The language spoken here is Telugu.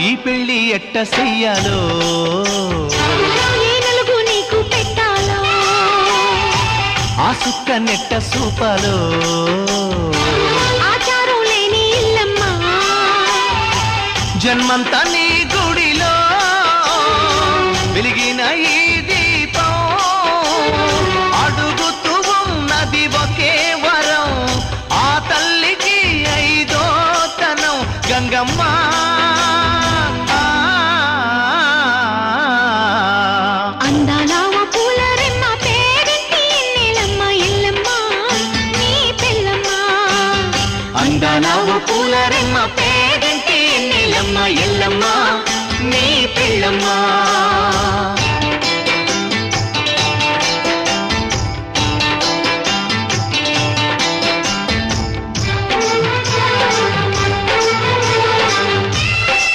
ఈ పెళ్ళి ఎట్ట చెయ్యాలో? ఆ సుక్క నెట్ట సూపాలో? జన్మంతా నీ గుడిలో వెలిగిన ఈ దీపం. అడుగుతూ ఉన్నది ఒకే వరం ఆ తల్లికి ఐదో తనం. గంగమ్మ అందానావు పూల రెమ్మ పేదంటే నెలమ్మ ఎల్లమ్మ నీ పిల్లమ్మా